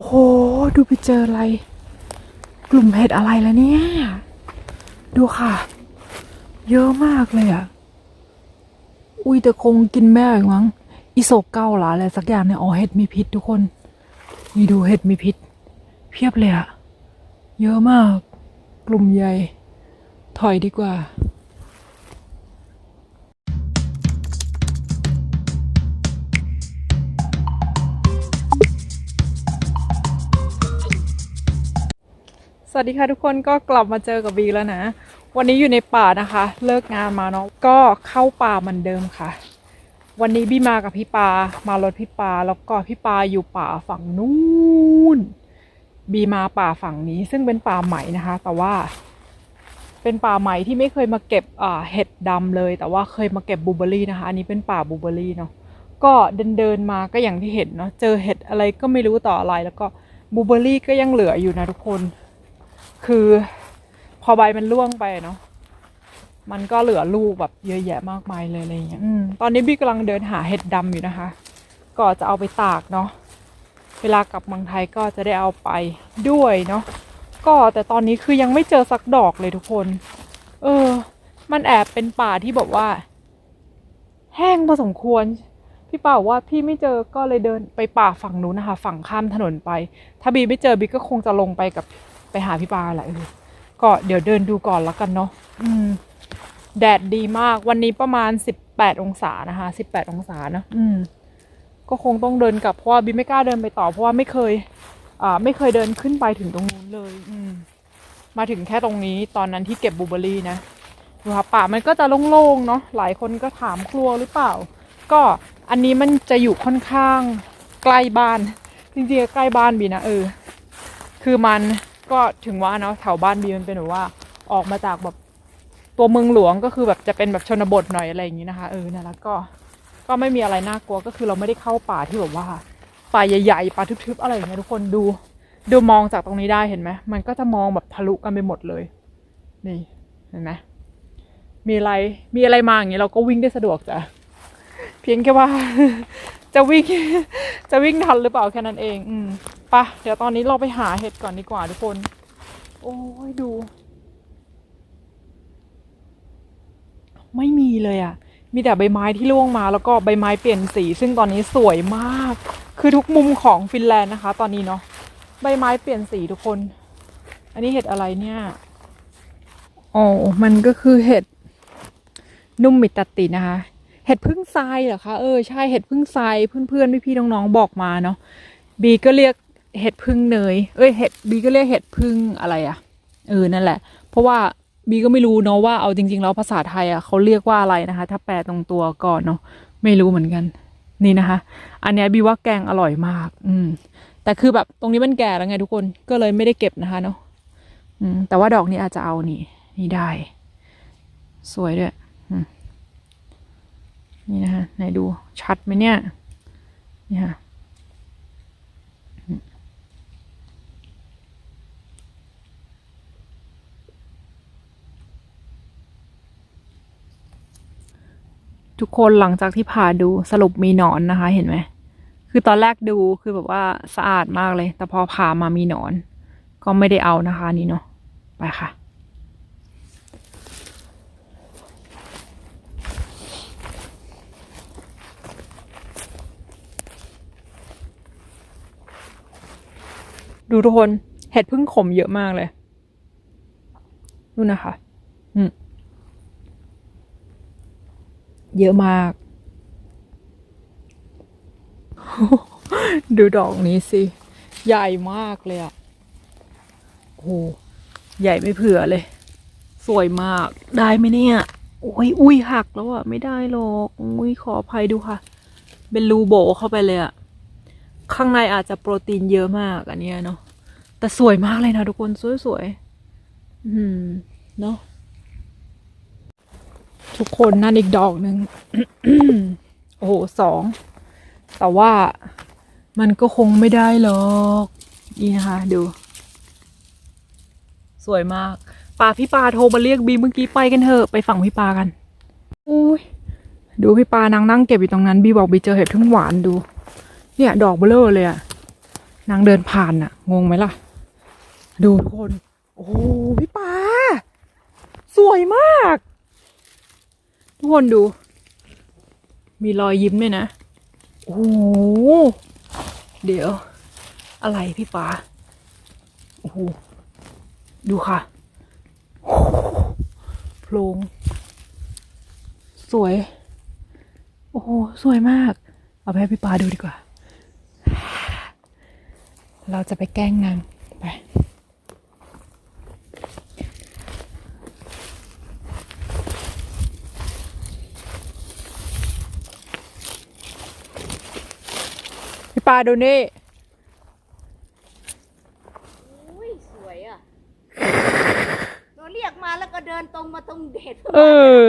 โอ้โห ดูไปเจออะไร กลุ่มเห็ดอะไรแล้วเนี่ย ดูค่ะ เยอะมากเลยอะ อุ้ยแต่คงกินแม่อีกมั้งอีโศกเก้าหรออะไรสักอย่างเนี่ย อ๋อเห็ดมีพิษทุกคน นี่ดูเห็ดมีพิษ เพียบเลยอะ เยอะมาก กลุ่มใหญ่ ถอยดีกว่า วัสดีค่ะทุกคนก็กลับมาเจอกับบีแล้วนะ วันนี้อยู่ในป่านะคะ เลิกงานมาเนาะก็เข้าป่าเหมือนเดิมค่ะ วันนี้บีมากับพี่ปามารถพี่ปาแล้วก็พี่ปาอยู่ป่าฝั่งนู้นบีมาป่าฝั่งนี้ ซึ่งเป็นป่าใหม่นะคะ แต่ว่า เป็นป่าใหม่ที่ไม่เคยมาเก็บเห็ดดำเลย แต่ว่าเคยมาเก็บบูเบอรี่นะคะ อันนี้เป็นป่าบูเบอรี่เนาะก็เดินเดินมาก็อย่างที่เห็นเนาะเจอเห็ดอะไรก็ไม่รู้ต่ออะไรแล้วก็บูเบอรี่ก็ยังเหลืออยู่นะทุกคน คือพอใบมันร่วงไปเนาะมันก็เหลือลูกแบบเยอะแยะมากมายเลยอะไรอย่างเงี้ยอืมตอนนี้บี้กำลังเดินหาเห็ดดำอยู่นะคะ ก็จะเอาไปตากเนาะ เวลากลับเมืองไทยก็จะได้เอาไปด้วยเนาะ ก็แต่ตอนนี้คือยังไม่เจอสักดอกเลยทุกคน เออ มันแอบเป็นป่าที่แบบว่า แห้งพอสมควร พี่ป่าบอกว่าพี่ไม่เจอก็เลยเดินไปป่าฝั่งนู้นนะคะ ฝั่งข้ามถนนไป ถ้าบีไม่เจอบีก็คงจะลงไปกับไป หาพี่ปาแหละเออก็เดี๋ยวเดินดูก่อนแล้วกันเนาะอืมแดดดีมากวันนี้ประมาณสิบแปดองศานะคะสิบแปดองศานะอืม ก็คงต้องเดินกลับเพราะว่าบีไม่กล้าเดินไปต่อเพราะว่าไม่เคย อ่า ไม่เคยเดินขึ้นไปถึงตรงนู้นเลย อืม มาถึงแค่ตรงนี้ตอนนั้นที่เก็บบูเบอรี่นะดูค่ะป่ามันก็จะโล่งๆเนาะหลายคนก็ถามกลัวหรือเปล่า ก็อันนี้มันจะอยู่ค่อนข้างใกล้บ้าน จริงๆใกล้บ้านบีนะเออ คือมัน ก็ถึงว่าเนาะแถวบ้านบีมันเป็นแบบว่าออกมาจากแบบตัวเมืองหลวงก็คือแบบจะเป็นแบบชนบทหน่อยอะไรอย่างนี้นะคะเออนั่นแหละก็ก็ไม่มีอะไรน่ากลัวก็คือเราไม่ได้เข้าป่าที่แบบว่าป่าใหญ่ๆป่าทึบๆอะไรอย่างเงี้ยทุกคนดูดูมองจากตรงนี้ได้เห็นไหมมันก็จะมองแบบทะลุกันไปหมดเลย นี่เห็นไหมมีอะไรมีอะไรมาอย่างนี้ยเราก็วิ่งได้สะดวกจ้ะเพียงแค่ว่า จะวิ่งจะวิ่งทันหรือเปล่าแค่นั้นเอง อืม ปะเดี๋ยวตอนนี้เราไปหาเห็ดก่อนดีกว่าทุกคน โอ้ยดู ไม่มีเลยอะ่ะ มีแต่ใบไม้ที่ร่วงมาแล้วก็ใบไม้เปลี่ยนสี ซึ่งตอนนี้สวยมาก คือทุกมุมของฟินแลนด์นะคะ ตอนนี้เนาะใบไม้เปลี่ยนสีทุกคน อันนี้เห็ดอะไรเนี่ยอ๋อมันก็คือเห็ดนุ่มมิตตินะคะ เห็ดพึ่งทรายเหรอคะ เออ ใช่ เห็ดพึ่งทราย เพื่อนๆ พี่ๆ น้องๆ บอกมาเนาะ บีก็เรียก เห็ดพึ่งเนย เอ้ยเห็ดบีก็เรียกเห็ดพึ่งอะไรอะเออนั่นแหละ เพราะว่าบีก็ไม่รู้เนาะว่าเอาจริง ๆ แล้วภาษาไทยอะเขาเรียกว่าอะไรนะคะ ถ้าแปลตรงตัวก่อนเนาะไม่รู้เหมือนกัน นี่นะคะ อันเนี้ยบีว่าแกงอร่อยมาก อืม แต่คือแบบตรงนี้มันแก่แล้วไงทุกคนก็เลยไม่ได้เก็บนะคะเนาะอืม แต่ว่าดอกนี้อาจจะเอานี่ นี่ได้ สวยด้วยอืมนี่นะคะไหนดูชัดไหมเนี่ยนี่ค่ะ ทุกคนหลังจากที่ผ่าดูสรุปมีหนอนนะคะ เห็นไหม คือตอนแรกดูคือแบบว่าสะอาดมากเลย แต่พอผ่ามามีหนอน ก็ไม่ได้เอานะคะนี่เนาะไปค่ะดูทุกคน เห็ดพึ่งขมเยอะมากเลยนู่นนะคะ อืม เยอะมาก ดูดอกนี้สิ ใหญ่มากเลยอะโอ้โหใหญ่ไม่เผื่อเลย สวยมากได้ไหมเนี่ยโอ้ยอุ้ยหักแล้วอะไม่ได้หรอกอุ้ยขออภัยดูค่ะ เป็นรูโบเข้าไปเลยอะข้างในอาจจะโปรตีนเยอะมากอันเนี้ยเนาะแต่สวยมากเลยนะทุกคนสวยๆอืมเนาะ ทุกคนนั่นอีกดอกหนึ่งโอ้โหสอง แต่ว่ามันก็คงไม่ได้หรอก นี่นะคะ ดู สวยมากปาพี่ปาโทรมาเรียกบีเมื่อกี้ไปกันเถอะไปฝั่งพี่ปากันอุ้ยดูพี่ปานางนั่งเก็บอยู่ตรงนั้นบีบอกบีเจอเห็ดพึ่งหวานดู เนี่ย ดอกเบลอเลยอะนางเดินผ่านน่ะงงไหมล่ะ ดูทุกคน โอ้โหพี่ปา สวยมาก ทุกคนดู มีรอยยิ้มด้วยนะ โอ้โหเดี๋ยว อะไรพี่ป๋าโอ้โหดูค่ะโพรงสวย โอ้โห สวยมาก เอาไปให้พี่ป๋าดูดีกว่า เราจะไปแกล้งนางไป พี่ปาดูนี่อุ้ยสวยอะเราเรียกมาแล้วก็เดินตรงมาตรงเห็ดเออ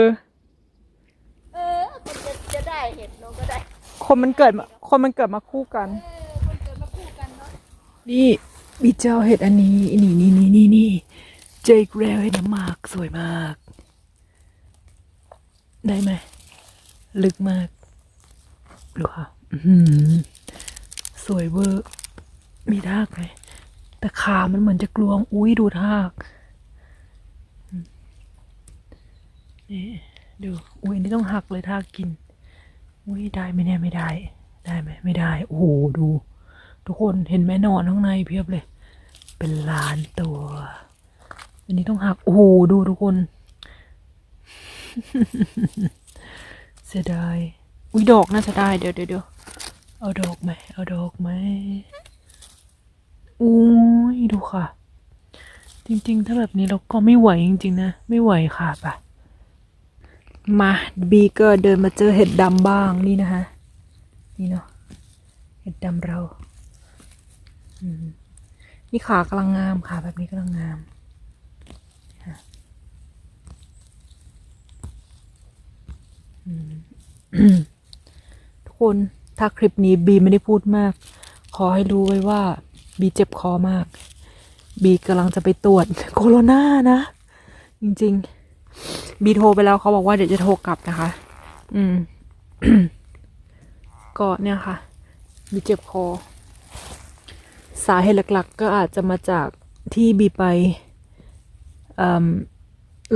เออคนจะจะได้เห็ดเราก็ได้ คนมันเกิดมาคนมันเกิดมาคู่กัน เออคนเกิดมาคู่กันเนาะนี่มีเจ้าเห็ดอันนี้ นี่นี่นี่นี่นี่เจออีกแล้วเห็ดน้ำหมากสวยมาก ได้ไหม ลึกมากดูค่ะอื้อหือส วยเวอร์ มีทากไหมแต่ขามันเหมือนจะกลวง อุ้ยดูทากนี่ดูอุ้ยนี่ต้องหักเลยทากกิน อุ้ยได้ไหมเนี่ยไม่ได้ ได้ไหมไม่ได้ โอ้โหดู ทุกคนเห็นไหมนอนข้างในเพียบเลย เป็นล้านตัว อันนี้ต้องหัก โอ้โหดูทุกคน เสียดาย อุ้ยดอกน่าจะได้ เดี๋ยวเดี๋ยว เอาดอกไหมเอาดอกไหมอุ้ยดูค่ะ จริงๆ ถ้าแบบนี้เราก็ไม่ไหวจริงๆนะ ไม่ไหวค่ะปะมาบีก็เดินมาเจอเห็ดดำบ้างนี่นะคะนี่เนาะเห็ดดำเราอืมนี่ขากำลังงามขาแบบนี้กำลังงามทุกคน ถ้าคลิปนี้บีไม่ได้พูดมาก ขอให้รู้ไว้ว่าบีเจ็บคอมาก บีกำลังจะไปตรวจโคโรนานะ จริง ๆ บีโทรไปแล้วเขาบอกว่าเดี๋ยวจะโทรกลับนะคะ อืม ก็เนี่ยค่ะ บีเจ็บคอ สาเหตุหลัก ๆ ก็อาจจะมาจากที่บีไป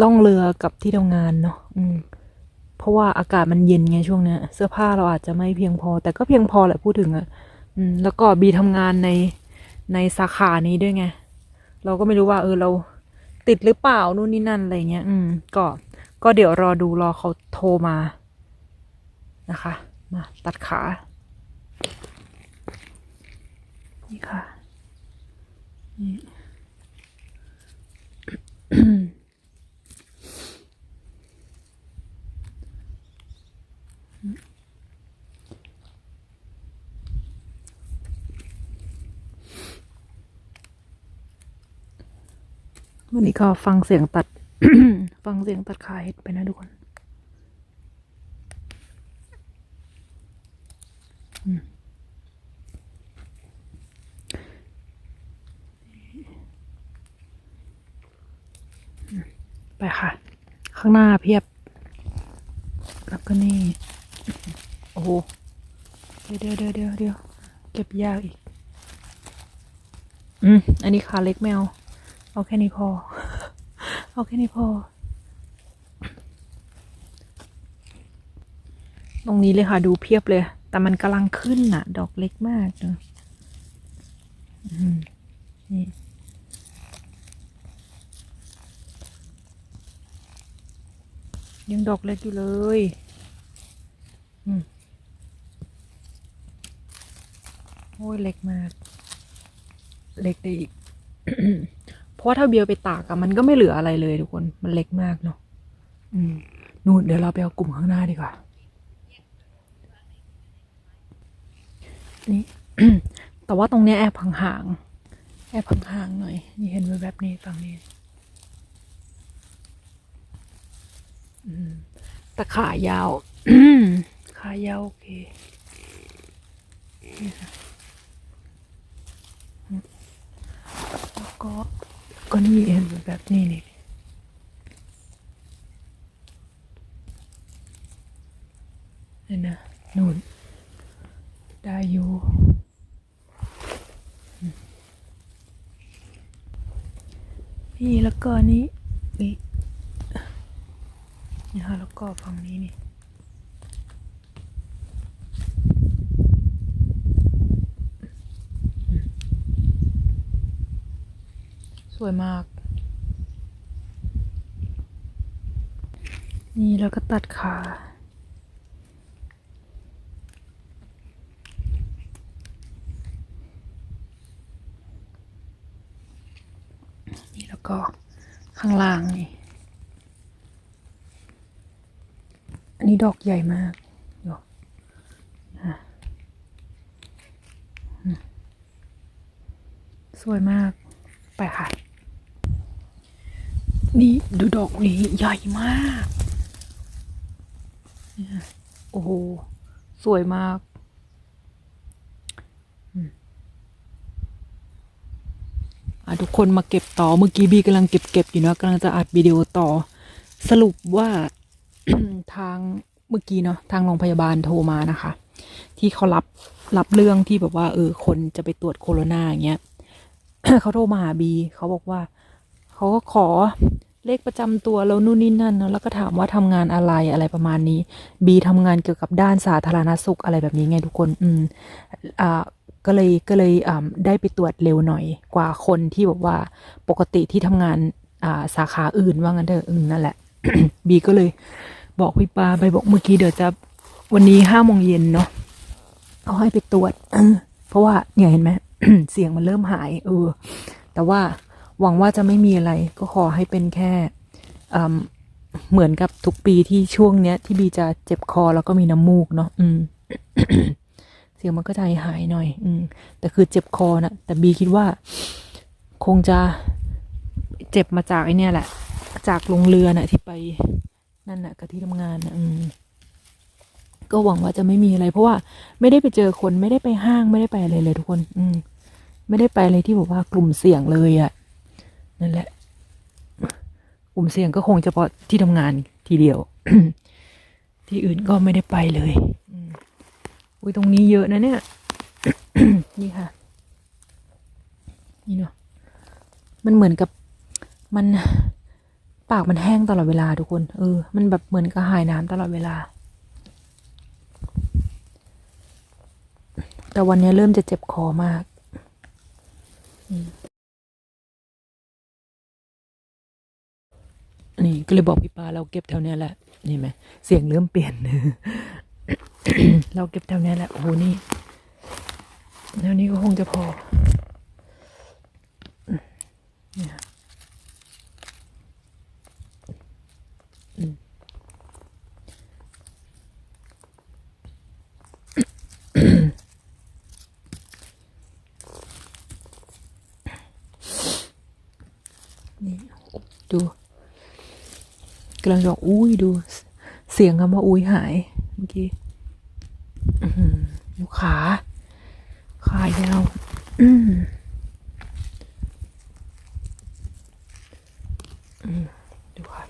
ล่องเรือกับที่ทำงานเนาะอืม เพราะว่าอากาศมันเย็นไงช่วงเนี้ย เสื้อผ้าเราอาจจะไม่เพียงพอ แต่ก็เพียงพอแหละพูดถึงอะอืม แล้วก็บีทำงานในในสาขานี้ด้วยไง เราก็ไม่รู้ว่า เออเราติดหรือเปล่านู่นนี่นั่นอะไรเงี้ย อืม ก็ก็เดี๋ยวรอดูรอเขาโทรมานะคะ มาตัดขา นี่ค่ะนี่ วันนี้ก็ฟังเสียงตัด ฟังเสียงตัดขาเห็ดไปนะทุกคนไปค่ะ ข้างหน้าเพียบ แล้วก็นี่ โอ้โห เดี๋ยวเดี๋ยวเดี๋ยวเดี๋ยวเก็บยากอีก อืม อันนี้ขาเล็กไม่เอา เอาแค่นี้พอ เอาแค่นี้พอ ตรงนี้เลยค่ะ ดูเพียบเลย แต่มันกำลังขึ้นน่ะ ดอกเล็กมากเนอะนี่ยังดอกเล็กอยู่เลยโอ้ยเล็กมาก เล็กได้อีก ราะว่าถ้าเบียวไปตากอะมันก็ไม่เหลืออะไรเลยทุกคน มันเล็กมากเนาะอืมนู่นเดี๋ยวเราไปเอากลุ่มข้างหน้าดีกว่า นี่ แต่ว่าตรงเนี้ยแอบห่างๆ แอบห่างๆหน่อย นี่เห็นไว้แบบนี้ฝั่งนี้ อืมแต่ขายาว ขายาวโอเคนี่ค่ะแล้วก็ ก็นี่เองแบบนี้นี่นี่นะนู่นได้อยู่นี่แล้วก็นี้นี่นะคะแล้วก็ฝั่งนี้นี่ วยมาก นี่แล้วก็ตัดขานี่แล้วก็ข้างล่างนี่ อันนี้ดอกใหญ่มากดอกสวยมาก ไปค่ะ นี่ดูดอกนี้ใหญ่มากโอ้โห สวยมากอะทุกคนมาเก็บต่อเมื่อกี้บีกำลังเก็บเก็บอยู่นะกำลังจะอัดวิดีโอต่อ สรุปว่าทางเมื่อกี้เนาะทางโรงพยาบาลโทรมานะคะ ที่เขารับรับเรื่องที่แบบว่า เออ คนจะไปตรวจโคโรนาอย่างเงี้ยเขาโทรมาหาบี เขาบอกว่า เขาก็ขอ เลขประจำตัวแล้วนู่นนี่นั่นเนอะแล้วก็ถามว่าทำงานอะไรอะไรประมาณนี้บีทำงานเกี่ยวกับด้านสาธารณสุขอะไรแบบนี้ไงทุกคนอืมอ่าก็เลยก็เลยอ่าได้ไปตรวจเร็วหน่อยกว่าคนที่บอกว่าปกติที่ทำงานอ่าสาขาอื่นว่างั้นเถอะอืมนั่นแหละบีก็เลยบอกพี่ปาไปบอกเมื่อกี้เดี๋ยวจะวันนี้ห้าโมงเย็นเนาะเอาให้ไปตรวจเพราะว่าเนี่ยเห็นไหมเสียงมันเริ่มหาย เออ แต่ว่า หวังว่าจะไม่มีอะไรก็ขอให้เป็นแค่เหมือนกับทุกปีที่ช่วงเนี้ย ที่บีจะเจ็บคอแล้วก็มีน้ำมูกเนาะอืม เสียงมันก็จะหายหน่อย อืม แต่คือเจ็บคอนะแต่บีคิดว่า คงจะเจ็บมาจากไอเนี่ยแหละ จากลงเรือน่ะที่ไปนั่นน่ะกับที่ทำงานนะอืม ก็หวังว่าจะไม่มีอะไร เพราะว่าไม่ได้ไปเจอคนไม่ได้ไปห้างไม่ได้ไปอะไรเลยทุกคน อืม ไม่ได้ไปอะไรที่บอกว่ากลุ่มเสี่ยงเลยอะ่ะ นั่นแหละ กลุ่มเสี่ยงก็คงเฉพาะที่ทำงานทีเดียว ที่อื่นก็ไม่ได้ไปเลยอุ้ยตรงนี้เยอะนะเนี่ย นี่ค่ะ นี่เนาะมันเหมือนกับมันปากมันแห้งตลอดเวลาทุกคน เออ มันแบบเหมือนกระหายน้ำตลอดเวลา แต่วันนี้เริ่มจะเจ็บคอมาก นี่ก็เลยบอกพี่ปาเราเก็บแถวเนี้ยแหละนี่ไหมเสียงเริ่มเปลี่ยนเราเก็บแถวเนี้ยแหละโอ้โหนี่แถวนี้ก็คงจะพอเนี่ยนี่ดู กำลังจะบอกอุ้ยดู เสียงคำว่าอุ้ยหายเมื่อกี้ดูขาขายาวดูค่ะ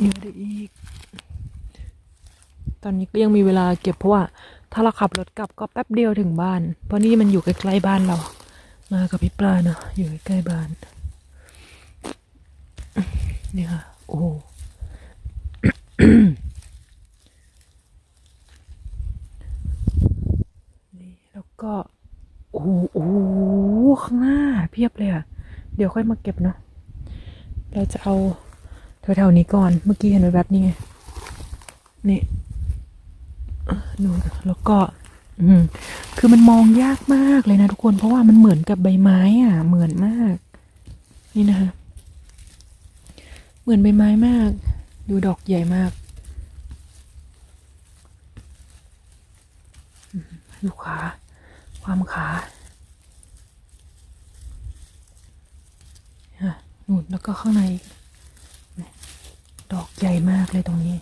เยอะได้อีก ตอนนี้ก็ยังมีเวลาเก็บเพราะว่า ถ้าเราขับรถกลับก็แป๊บเดียวถึงบ้าน เพราะนี่มันอยู่ใกล้ๆบ้านเรา มากับพี่ปลาเนาะอยู่ใกล้ๆบ้าน นี่ค่ะ โอ้โหนี่แล้วก็ โอ้โหข้างหน้าเพียบเลยอะเดี๋ยวค่อยมาเก็บเนาะเราจะเอาแถวๆนี้ก่อน เมื่อกี้เห็นไว้แบบนี้ไง นี่เออนู่นแล้วก็ อืม คือมันมองยากมากเลยนะทุกคน เพราะว่ามันเหมือนกับใบไม้อะ เหมือนมาก นี่นะคะ เหมือนใบไม้มาก ดูดอกใหญ่มาก ดูขา ความขาฮะนู่นแล้วก็ข้างใน ดอกใหญ่มากเลยตรงนี้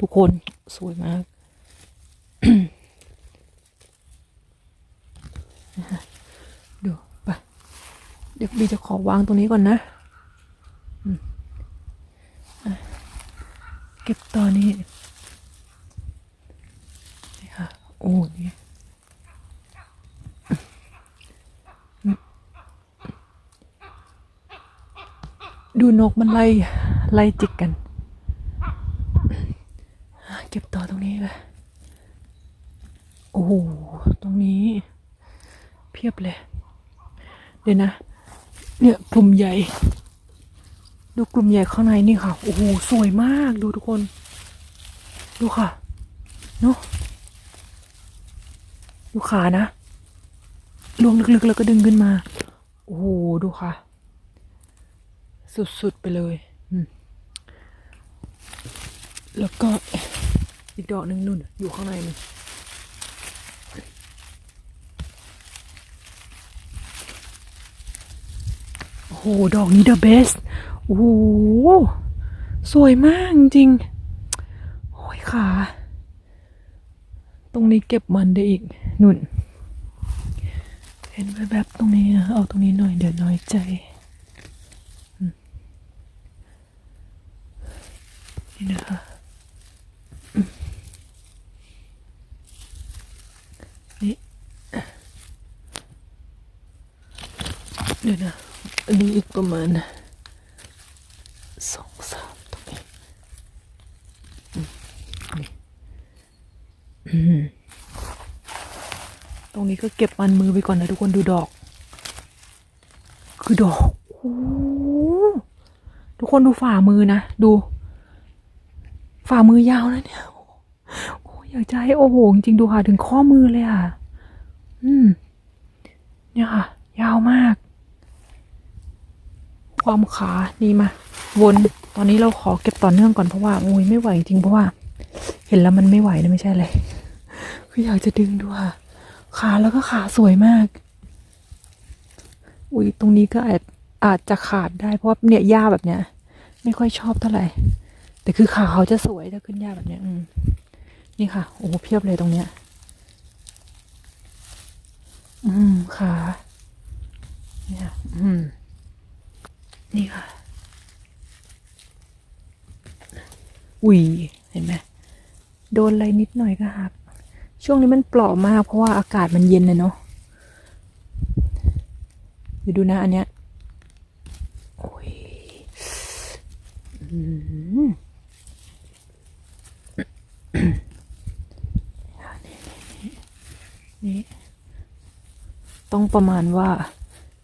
ทุกคนสวยมากนะคะ เดี๋ยวบีจะขอวางตรงนี้ก่อนนะเก็บตอนนี้นี่ค่ะ โอ้นี่ดูนกมันไล่ไล่จิกกัน เก็บต่อตรงนี้เลยโอ้โห ตรงนี้ เพียบเลย เดี๋ยวนะ เนี่ยกลุ่มใหญ่ ดูกลุ่มใหญ่ข้างในนี่ค่ะ โอ้โห สวยมาก ดูทุกคน ดูค่ะ เนอะดูขานะลวงลึกๆ แล้วก็ดึงขึ้นมา โอ้โห ดูค่ะ สุดๆ ไปเลย แล้วก็อีกดอกหนึ่งนุ่น อยู่ข้างในนึงโอ้โหดอกนี้ the best โอ้โหสวยมากจริงโอ้ยขาตรงนี้เก็บมันได้อีกนุ่น เห็นแบบแบบๆตรงนี้นะเอาตรงนี้หน่อยเดี๋ยวน้อยใจนี่นะคะนี่เดี๋ยวนะ อันนี้อีกประมาณสองสามตรงนี้อืมนี่อืมตรงนี้ก็เก็บมันมือไปก่อนนะทุกคนดูดอก คือดอกทุกคนดูฝ่ามือนะ ดู ฝ่ามือยาวนะเนี่ยโอ้อยากจะให้โอ้โหจริงดูค่ะ ถึงข้อมือเลยอะ อืม เนี่ยค่ะ ยาวมาก ความขานี่มา วน ตอนนี้เราขอเก็บต่อเนื่องก่อนเพราะว่าโอ้ยไม่ไหวจริงเพราะว่า เห็นแล้วมันไม่ไหวนะไม่ใช่เลยคืออยากจะดึงดูค่ะ ขาแล้วก็ขาสวยมาก อุ้ยตรงนี้ก็อาจอาจจะขาดได้เพราะว่าเนี่ยหญ้าแบบเนี้ย ไม่ค่อยชอบเท่าไหร่ แต่คือขาเขาจะสวยถ้าขึ้นหญ้าแบบเนี้ย อืมนี่ค่ะ โอ้เพียบเลยตรงเนี้ย อืมขาเนี่ย อืม นี่ค่ะ อุ้ย เห็นไหมโดนอะไรนิดหน่อยก็หัก ช่วงนี้มันเปลาะมากเพราะว่าอากาศมันเย็นเลยเนาะเดี๋ยวดูนะอันเนี้ยโอ้ยนี่ต้องประมาณว่า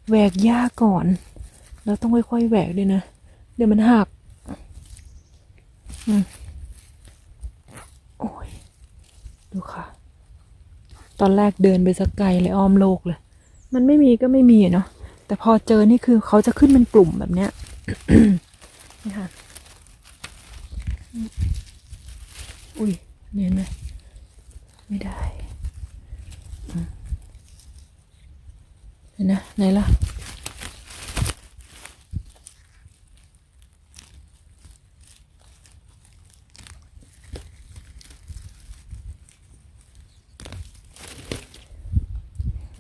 แหวกหญ้าก่อน แล้วต้องค่อยๆแหวกด้วยนะ เดี๋ยวมันหักอโอ้ย ดูค่ะ ตอนแรกเดินไปสักไกลเลยอ้อมโลกเลย มันไม่มีก็ไม่มีอะเนาะ แต่พอเจอนี่คือเขาจะขึ้นเป็นกลุ่มแบบเนี้ยนี่ค่ะ อุ้ยเนียเห็นไหมไม่ได้เห็นนะไหนล่ะ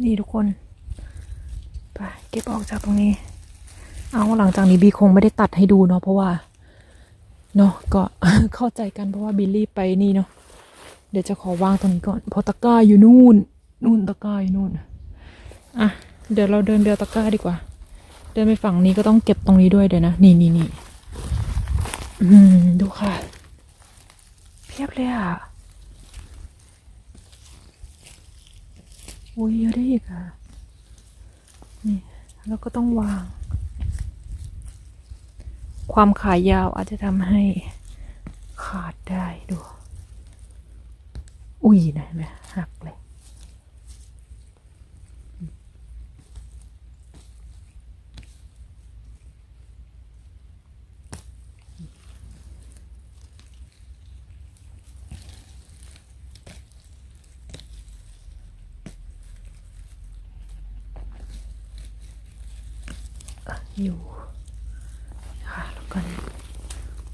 นี่ทุกคนไปเก็บออกจากตรงนี้ เอาหลังจากนี้บีคงไม่ได้ตัดให้ดูเนาะเพราะว่าเนาะก็เข้าใจกันเพราะว่าบิลลี่ไปนี่เนาะเดี๋ยวจะขอวางตรงนี้ก่อนเพราะตะกร้าอยู่นู่นนู่นตะกร้าอยู่นู่นอะเดี๋ยวเราเดินเดียวตะกร้าดีกว่า เดินไปฝั่งนี้ก็ต้องเก็บตรงนี้ด้วยเดี๋ยวนะนี่นี่นี่ดูค่ะ เพียบเลยอะ อ้ยเยอะได้อีกอะ นี่ แล้วก็ต้องวาง ความขายาวอาจจะทำให้ขาดได้ดู อุ้ยนะเห็นไหมหักเลยค่ะแล้วก็เนี่ย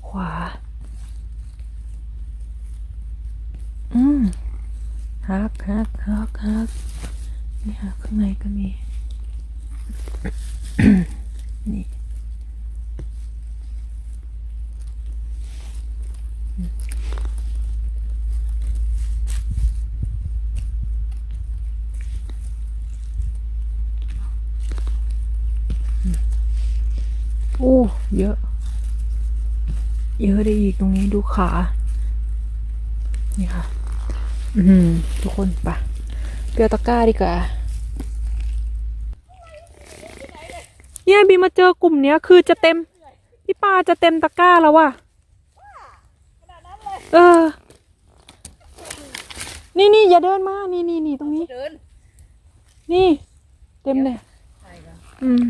ขวา อืมฮักฮักฮักฮักนี่ค่ะข้างในก็มี นี่โอ้ เยอะ เยอะได้อีกตรงนี้ดูขา นี่ค่ะ อือหือทุกคนไปะเปียวตะกร้าดีกว่าเนี่ยบีมาเจอกลุ่มเนี้ย คือจะเต็ม พี่ปาจะเต็มตะกร้าแล้วว่ะเออ นี่นี่อย่าเดินมา นี่นี่นี่ตรงนี้เดินนี่ เต็มเลยถ่ายก่อนอืม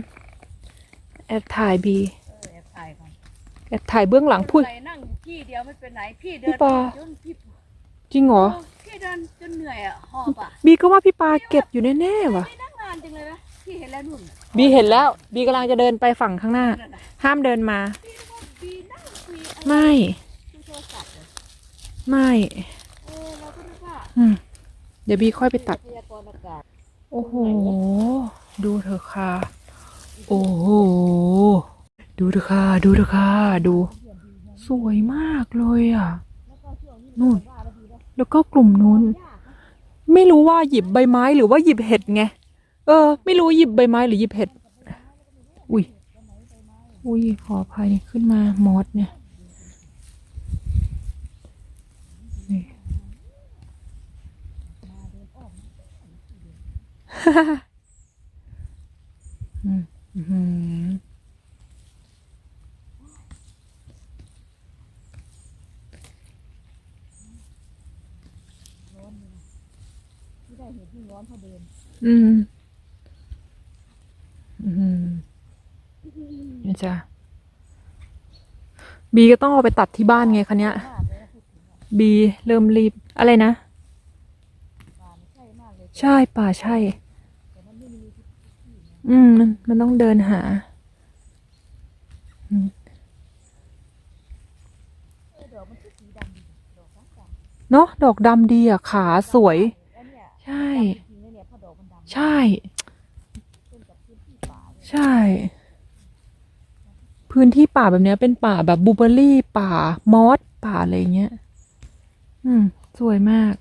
แอบถ่ายบี แอบถ่ายเบื้องหลังพูด ไหนนั่งอยู่ที่เดียวไม่เป็นไหนพี่เดิพี่นปาจนพี่จริงเหรอเออพี่เดินจนเหนื่อยอะหอบอะบีก็ว่าพี่ปาเก็บอยู่แน่ๆว่ะ ไม่นั่งนานจังเลยไหมพี่เห็นแล้วนุ่นน่ะบีเห็นแล้ว บีกำลังจะเดินไปฝั่งข้างหน้า นั่นน่ะห้ามเดินมา พี่นึกว่าบีนั่งคุยอะไรไม่ คุยโทรศัพท์เหรอไม่ เออเราก็นึกว่าอืม เดี๋ยวบีค่อยไปตัด พยากรณ์อากาศโอ้โห ดูเถอะค่ะ โอ้โห ดูเถอะค่ะ ดูเถอะค่ะ ดู สวยมากเลยอะ นู่น แล้วก็กลุ่มนู้น ไม่รู้ว่าหยิบใบไม้หรือว่าหยิบเห็ดไง เออ ไม่รู้หยิบใบไม้หรือหยิบเห็ด อุ้ย อุ้ย ขออภัยขึ้นมามอสเนี่ยนี่อืมอื้อ ออืม อืมนี่จ้ะบีก็ต้องเอาไปตัดที่บ้านไงคะเนี้ยบีเริ่มรีบ อะไรนะ ใช่ป่าใช่ อืม มันมันต้องเดินหาอืมเนาะดอกดำดีอะ ขาสวยใช่ ใช่ ใช่ พื้นที่ป่าแบบเนี้ยเป็นป่าแบบบลูเบอร์รี่ ป่ามอสป่าอะไรเงี้ย อืม สวยมาก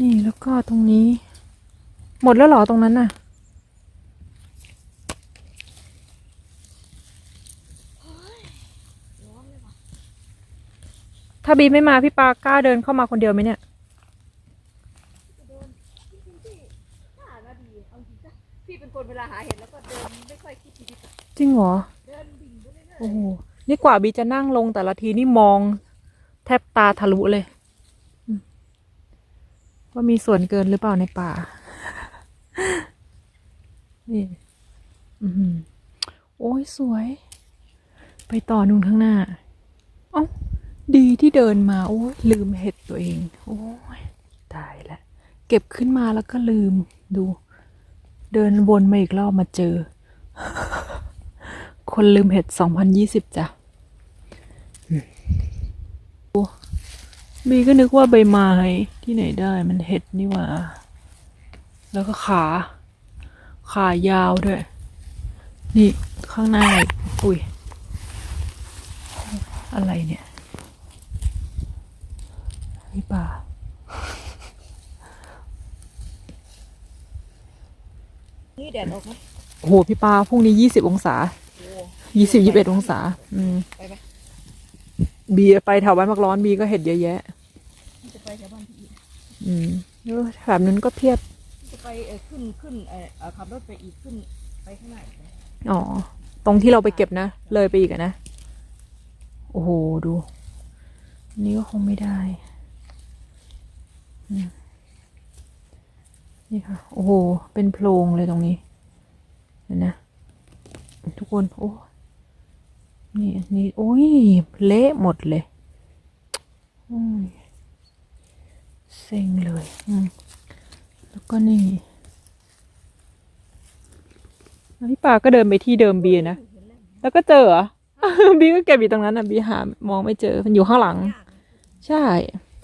นี่แล้วก็ตรงนี้ หมดแล้วเหรอตรงนั้นน่ะ ถ้าบีไม่มาพี่ปากล้าเดินเข้ามาคนเดียวไหมเนี่ย น่าก็ดีเอาจริงจ้ะพี่เป็น คนเวลาหาเห็ดแล้วก็เดินไม่ค่อยคิดชีวิตอะจริงเหรอ เดินดิ่งไปเรื่อยโอ้โห นี่กว่าบีจะนั่งลงแต่ละทีนี่มอง แทบตาทะลุเลยอืมว่ามีส่วนเกินหรือเปล่าในป่า นี่ อือหือโอ้ยสวย ไปต่อนู่นข้างหน้า เอ้า ดีที่เดินมา โอ้ยลืมเห็ดตัวเอง โอ้ยตายและเก็บขึ้นมาแล้วก็ลืมดู เดินวนมาอีกรอบมาเจอ คนลืมเห็ด2020จ้ะอืมโอ้ะบีก็นึกว่าใบไม้ที่ไหนได้มันเห็ดนี่หว่า แล้วก็ขา ขายาวด้วย นี่ข้างหน้าอุ้ย อะไรเนี่ยนี่ป่า นี่แดดออกไหมโอ้โหพี่ปาพรุ่งนี้20องศาโอ้ยี่สิบยี่สิบเอ็ดองศา อืมไปไหมบีไปแถวบ้านมักร้อนบีก็เห็ดเยอะแยะพี่จะไปแถวบ้านพี่อีกอืมเออแถบนั้นก็เพียบพี่จะไปเออขึ้นขึ้นเออเอ่อขับรถไปอีกขึ้นไปข้างหน้าอีกนะอ๋อ ตรงที่เราไปเก็บนะ เลยไปอีกอะนะ โอ้โห ดู นี่ก็คงไม่ได้ อืม นี่ค่ะ โอ้โห เป็นโพรงเลยตรงนี้เห็นนะ ทุกคน โอ้ นี่นี่โอ้ย เละหมดเลยอืมเซ็งเลยอืมแล้วก็นี่พี่ปาก็เดินไปที่เดิมบีนะ แล้วก็เจอเหรอบีก็เก็บอยู่ตรงนั้นอะบีหามองไม่เจอ มันอยู่ข้างหลัง ใช่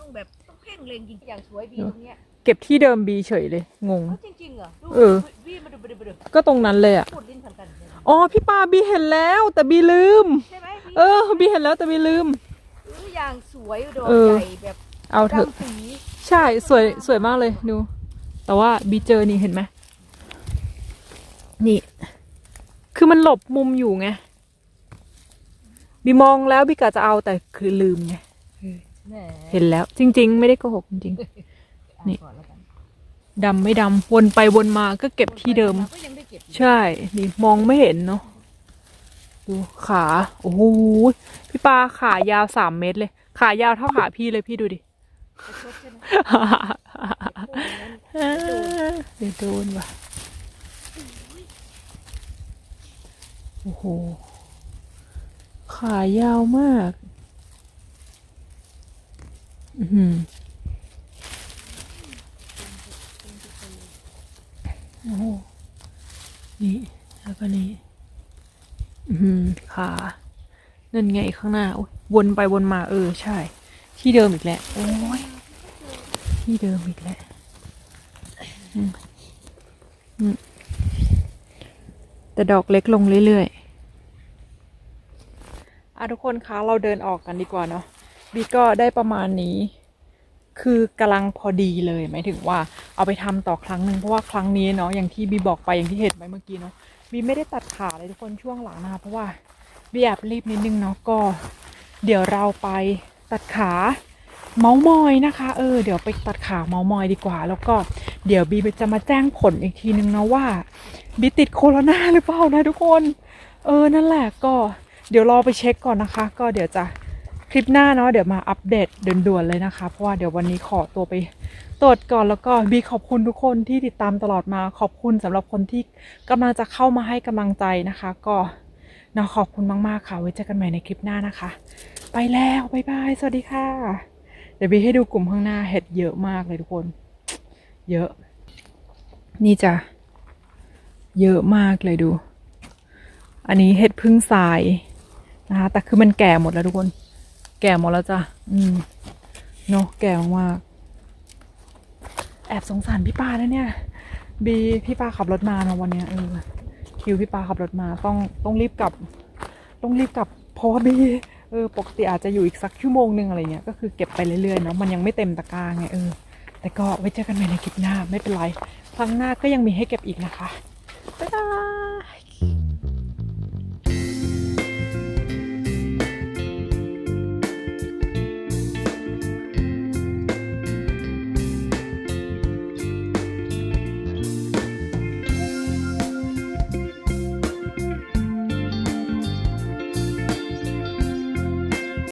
ต้องแบบต้องเพ่งเล็งจริงอย่างสวยบีตรงเนี้ย เก็บที่เดิมบีเฉยเลย งงเอ้าจริงๆเหรอดูเออบีมาดูมาดูมาดูก็ตรงนั้นเลยอะ พูดลิ้นพันกันเลยนะอ๋อ พี่ปาบีเห็นแล้ว แต่บีลืม ใช่ไหมบีเออ บีเห็นแล้วแต่บีลืม ดูอย่างสวยดอกเออ ใหญ่แบบเอาเถอะ ดำสีใช่สวยสวยมากเลยดู แต่ว่าบีเจอนี่เห็นไหมนี่คือคือมันหลบมุมอยู่ไงบีมองแล้วบีกะจะเอาแต่คือลืมไงแหมเห็นแล้ว จริง ๆ ไม่ได้โกหกจริง นี่ ก่อนแล้วกันๆดำไม่ดำวนไปวนมาก็เก็บที่เดิมก็ยังได้เก็บอยู่ใช่ นี่มองไม่เห็นเนาะ ดูขา โอ้โหพี่ปลาขายาวสามเมตรเลย ขายาวเท่าขาพี่เลยพี่ดูดิ ประชดใช่ไหมเดี๋ยวโดนว่ะ โอ้โห ขายาวมาก อือหือ โอ้โหนี่ แล้วก็นี่อือหือขานั่นไงข้างหน้าโอ๊ยวนไปวนมาเออใช่ ที่เดิมอีกแล้วโอ้ยที่เดิมอีกแล้วแต่ดอกเล็กลงเรื่อยๆอะทุกคนคะเราเดินออกกันดีกว่าเนาะบีก็ได้ประมาณนี้ คือกำลังพอดีเลยหมายถึงว่าเอาไปทำต่อครั้งหนึ่งเพราะว่าครั้งนี้เนาะอย่างที่บีบอกไปอย่างที่เห็นไปเมื่อกี้เนาะบีไม่ได้ตัดขาเลยทุกคนช่วงหลังนะคะเพราะว่าบีแอบรีบนิดนึงเนาะก็ เดี๋ยวเราไปตัดขาเมาส์มอยนะคะเออเดี๋ยวไปตัดขาเมาส์มอยดีกว่า แล้วก็เดี๋ยวบีจะมาแจ้งผลอีกทีนึงนะว่าบีติดโคโรนาหรือเปล่านะทุกคน เออนั่นแหละก็เดี๋ยวรอไปเช็คก่อนนะคะ ก็เดี๋ยวจะ คลิปหน้าเนาะเดี๋ยวมาอัปเดตด่วนๆเลยนะคะ เพราะว่าเดี๋ยววันนี้ขอตัวไปตรวจก่อนแล้วก็บีขอบคุณทุกคนที่ติดตามตลอดมาขอบคุณสำหรับคนที่กำลังจะเข้ามาให้กำลังใจนะคะ ก็เนาะขอบคุณมากๆค่ะ ไว้เจอกันใหม่ในคลิปหน้านะคะ ไปแล้วบ๊ายบายสวัสดีค่ะ เดี๋ยวบีให้ดูกลุ่มข้างหน้าเห็ดเยอะมากเลยทุกคน เยอะ นี่จ้ะเยอะมากเลยดู อันนี้เห็ดพึ่งทรายนะคะแต่คือมันแก่หมดแล้วทุกคน แก่หมดแล้วจ้ะ อืม เนอะแก่มาก แอบสงสารพี่ปานะเนี่ย บีพี่ปาขับรถมานะวันเนี้ยเออคิวพี่ปาขับรถมา ต้องต้องรีบกลับ ต้องรีบกลับ เพราะว่าบีเออปกติอาจจะอยู่อีกสักชั่วโมงหนึ่งอะไรเงี้ย ก็คือเก็บไปเรื่อยๆเนาะมันยังไม่เต็มตะกร้าไงเออ แต่ก็ไว้เจอกันใหม่ในคลิปหน้าไม่เป็นไร ครั้งหน้าก็ยังมีให้เก็บอีกนะคะบ๊ายบาย